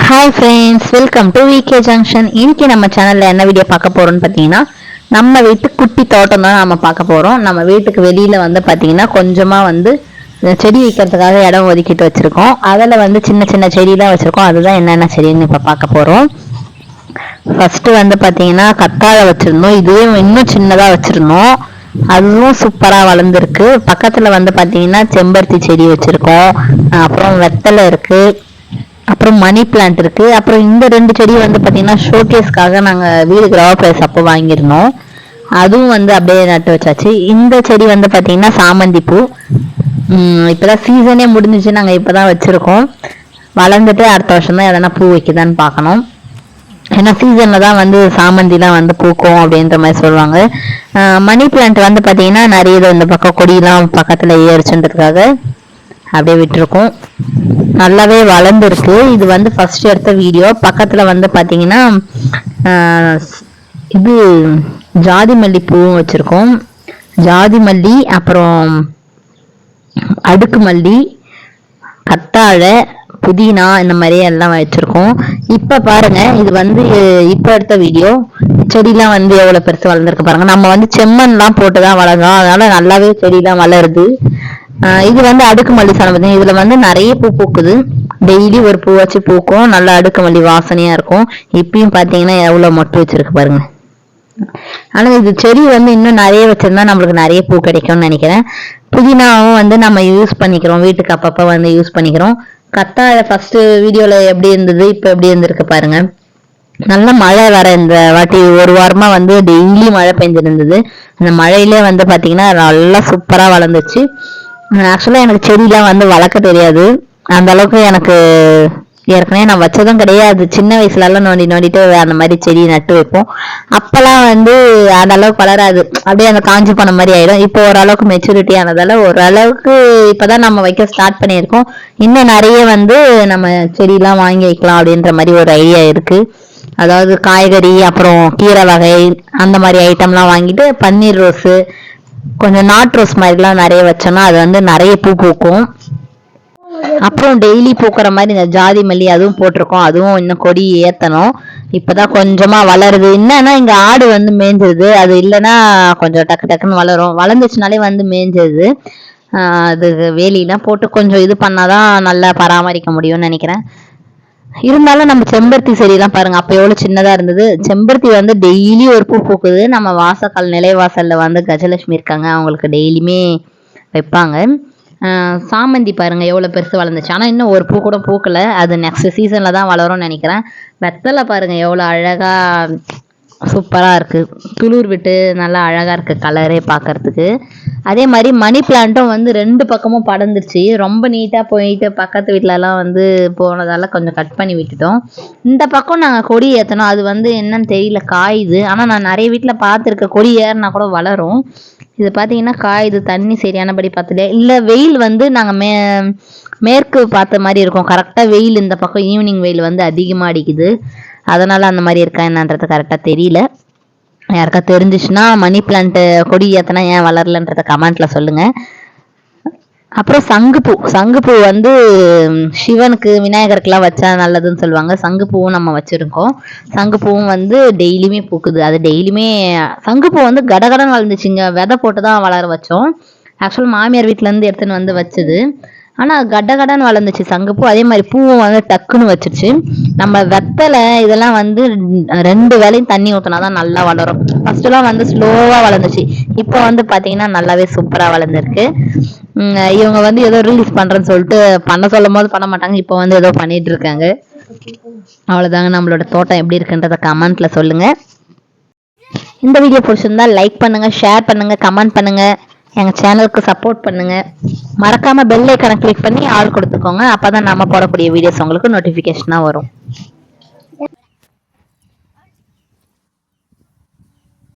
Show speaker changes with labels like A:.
A: Hi friends welcome to VK junction இன்னைக்கு நம்ம சேனலில் என்ன வீடியோ பார்க்க போகிறோன்னு பார்த்தீங்கன்னா நம்ம வீட்டு குட்டி தோட்டம் தான் நம்ம பார்க்க போகிறோம் நம்ம வீட்டுக்கு வெளியில வந்து பார்த்தீங்கன்னா கொஞ்சமா வந்து செடி வைக்கிறதுக்காக இடம் ஒதுக்கிட்டு வச்சுருக்கோம். அதில் வந்து சின்ன சின்ன செடிலாம் வச்சுருக்கோம். அதுதான் என்னென்ன செடின்னு இப்போ பார்க்க போகிறோம் ஃபஸ்ட்டு வந்து பார்த்தீங்கன்னா கத்தாழை வச்சிருந்தோம். இதுவே இன்னும் சின்னதாக வச்சுருந்தோம். அதுவும் சூப்பராக வளர்ந்துருக்கு. பக்கத்தில் வந்து பார்த்தீங்கன்னா செம்பருத்தி செடி வச்சுருக்கோம். அப்புறம் வெத்தலை இருக்குது அப்புறம் மணி பிளான்ட் இருக்கு. அப்புறம் இந்த ரெண்டு செடி வந்து பாத்தீங்கன்னா ஷோகேஸ்க்காக நாங்க வீடு கிரக பிரைஸ் அப்போ வாங்கியிருந்தோம். அதுவும் வந்து அப்படியே நட்டு வச்சாச்சு. இந்த செடி வந்து பாத்தீங்கன்னா சாமந்தி பூ. இப்போதான் இப்பதான் சீசனே முடிஞ்சிச்சு. நாங்க இப்பதான் வச்சிருக்கோம். வளர்ந்துட்டு அடுத்த வருஷம் தான் எதனா பூ வைக்குதான்னு பார்க்கணும். ஏன்னா சீசனில் தான் வந்து சாமந்திலாம் வந்து பூக்கும் அப்படின்ற மாதிரி சொல்லுவாங்க. மணி பிளான்ட் வந்து பாத்தீங்கன்னா நிறைய இது இந்த பக்கம் கொடியெலாம் பக்கத்துல ஏறிச்சுன்றதுக்காக அப்படியே விட்டுருக்கோம். நல்லாவே வளர்ந்துருக்கு இது வந்து ஃபர்ஸ்ட் எடுத்த வீடியோ பக்கத்தில் வந்து பார்த்தீங்கன்னா இது ஜாதி மல்லி பூவும் வச்சுருக்கோம். ஜாதி மல்லி அப்புறம் அடுக்கு மல்லி கத்தாழை புதினா இந்த மாதிரி எல்லாம் வச்சுருக்கோம். இப்போ பாருங்க இது வந்து இப்போ எடுத்த வீடியோ செடிலாம் வந்து எவ்வளோ பெருசு வளர்ந்துருக்கு பாருங்க. நம்ம வந்து செம்மண்லாம் போட்டுதான் வளர்ந்தோம். அதனால நல்லாவே செடிலாம் வளருது. இது வந்து அடுக்கு மல்லி சாணம் பார்த்தீங்கன்னா இதுல வந்து நிறைய பூ பூக்குது. டெய்லி ஒரு பூ வச்சு பூக்கும். நல்லா அடுக்கு மல்லி வாசனையா இருக்கும். இப்பயும் பாத்தீங்கன்னா எவ்வளவு மொட்டு வச்சிருக்கு பாருங்க. ஆனா இது செடி வந்து இன்னும் நிறைய வச்சிருந்தா நம்மளுக்கு நிறைய பூ கிடைக்கும்னு நினைக்கிறேன். புதினாவும் வந்து நம்ம யூஸ் பண்ணிக்கிறோம். வீட்டுக்கு அப்பப்ப வந்து யூஸ் பண்ணிக்கிறோம். கத்தாழ ஃபர்ஸ்ட் வீடியோல எப்படி இருந்தது இப்ப எப்படி இருந்திருக்கு பாருங்க. நல்ல மழை வர இந்த வாட்டி ஒரு வாரமா வந்து டெய்லி மழை பெஞ்சிருந்தது. அந்த மழையிலே வந்து பாத்தீங்கன்னா நல்லா சூப்பரா வளர்ந்துச்சு. ஆக்சுவலாக எனக்கு செடியெலாம் வந்து வளர்க்க தெரியாது. அந்த அளவுக்கு எனக்கு ஏற்கனவே நான் வச்சதும் கிடையாது. சின்ன வயசுலலாம் நோண்டி நோண்டிட்டு அந்த மாதிரி செடி நட்டு வைப்போம். அப்போல்லாம் வந்து அந்த அளவுக்கு வளராது. அப்படியே அந்த காஞ்சி போன மாதிரி ஆயிடும். இப்போ ஓரளவுக்கு மெச்சூரிட்டி ஆனதால ஓரளவுக்கு இப்பதான் நம்ம வைக்க ஸ்டார்ட் பண்ணியிருக்கோம். இன்னும் நிறைய வந்து நம்ம செடியெலாம் வாங்கி வைக்கலாம் அப்படின்ற மாதிரி ஒரு ஐடியா இருக்கு. அதாவது காய்கறி அப்புறம் கீரை வகை அந்த மாதிரி ஐட்டம்லாம் வாங்கிட்டு பன்னீர் ரோஸு கொஞ்சம் நாட் ரோஸ் மாதிரிலாம் நிறைய வச்சோம்னா அது வந்து நிறைய பூ பூக்கும். அப்புறம் டெய்லி பூக்கிற மாதிரி இந்த ஜாதி மல்லி அதுவும் போட்டிருக்கோம். அதுவும் இன்னும் கொடி ஏத்தணும். இப்பதான் கொஞ்சமா வளருது. என்னன்னா இங்க ஆடு வந்து மேய்ஞ்சிருது அது இல்லைன்னா கொஞ்சம் டக்கு டக்குன்னு வளரும். வளர்ந்துச்சுனாலே வந்து மேய்ஞ்சிருது ஆஹ் அது வேலிலாம் போட்டு கொஞ்சம் இது பண்ணாதான் நல்லா பராமரிக்க முடியும்னு நினைக்கிறேன். இருந்தாலும் நம்ம செம்பருத்தி செடியெல்லாம் பாருங்க. அப்ப எவ்வளவு சின்னதா இருந்தது. செம்பருத்தி வந்து டெய்லி ஒரு பூ பூக்குது. நம்ம வாசக்கால் நிலைவாசலில் வந்து கஜலட்சுமி இருக்காங்க. அவங்களுக்கு டெய்லியுமே வைப்பாங்க. சாமந்தி பாருங்க. எவ்வளவு பெருசு வளர்ந்துச்சு. ஆனா இன்னும் ஒரு பூ கூட பூக்கல. அது நெக்ஸ்ட் சீசன்ல தான் வளரும்னு நினைக்கிறேன். வெத்தலை பாருங்க. எவ்வளவு அழகா சூப்பராக இருக்குது துளிர் விட்டு நல்லா அழகாக இருக்குது கலரே பார்க்குறதுக்கு அதே மாதிரி மணி பிளான்ட்டும் வந்து ரெண்டு பக்கமும் படர்ந்துருச்சு. ரொம்ப நீட்டாக போயிட்டு பக்கத்து வீட்டிலலாம் வந்து போனதால கொஞ்சம் கட் பண்ணி விட்டுட்டோம். இந்த பக்கம் நாங்கள் கொடி ஏத்தணும். அது வந்து என்னன்னு தெரியல காயுது. ஆனால் நான் நிறைய வீட்டில் பார்த்துருக்கேன் கொடி ஏறினா கூட வளரும். இது பார்த்தீங்கன்னா காயுது தண்ணி சரியானபடி பார்த்தல இல்லை வெயில் வந்து நாங்கள் மே மேற்கு பார்த்த மாதிரி இருக்கும். கரெக்டாக வெயில் இந்த பக்கம் ஈவினிங் வெயில் வந்து அதிகமாக அடிக்குது. அதனால் அந்த மாதிரி இருக்கா என்னன்றது கரெக்டாக தெரியல. யாருக்கா தெரிஞ்சுச்சுன்னா மணி பிளான்ட்டு கொடி ஏத்தனா ஏன் வளரலன்றத கமெண்ட்ல சொல்லுங்க. அப்புறம் சங்குப்பூ. சங்குப்பூ வந்து சிவனுக்கு விநாயகருக்குலாம் வச்சா நல்லதுன்னு சொல்லுவாங்க. சங்குப்பூவும் நம்ம வச்சுருக்கோம். சங்குப்பூவும் வந்து டெய்லியுமே பூக்குது. அது டெய்லியுமே சங்குப்பூ வந்து கடகடன் வளர்ந்துச்சுங்க. விதை போட்டு தான் வளர வச்சோம். ஆக்சுவல் மாமியார் வீட்டிலேருந்து எடுத்துன்னு வந்து வச்சது. ஆனா கடன்னு வளர்ந்துச்சு. சங்குப்பூ அதே மாதிரி பூவும் வந்து டக்குன்னு வச்சிருச்சு. நம்ம வெத்தலை இதெல்லாம் வந்து ரெண்டு வேளையும் தண்ணி ஊத்தினா தான் நல்லா வளரும். ஃபர்ஸ்ட் எல்லாம் வந்து ஸ்லோவா வளர்ந்துச்சு. இப்போ வந்து பாத்தீங்கன்னா நல்லாவே சூப்பரா வளர்ந்துருக்கு. இவங்க வந்து ஏதோ ரிலீஸ் பண்றேன்னு சொல்லிட்டு பண்ண சொல்லும் போது பண்ண மாட்டாங்க. இப்போ வந்து ஏதோ பண்ணிட்டு இருக்காங்க. அவ்வளவுதாங்க நம்மளோட தோட்டம் எப்படி இருக்குன்றத கமெண்ட்ல சொல்லுங்க. இந்த வீடியோ பிடிச்சிருந்தா லைக் பண்ணுங்க ஷேர் பண்ணுங்க கமெண்ட் பண்ணுங்க. எங்க சேனலுக்கு சப்போர்ட் பண்ணுங்க. மறக்காம பெல் ஐக்கனை கிளிக் பண்ணி ஆள் கொடுத்துக்கோங்க. அப்பதான் நம்ம போடக்கூடிய வீடியோஸ் உங்களுக்கு நோட்டிபிகேஷனா வரும்.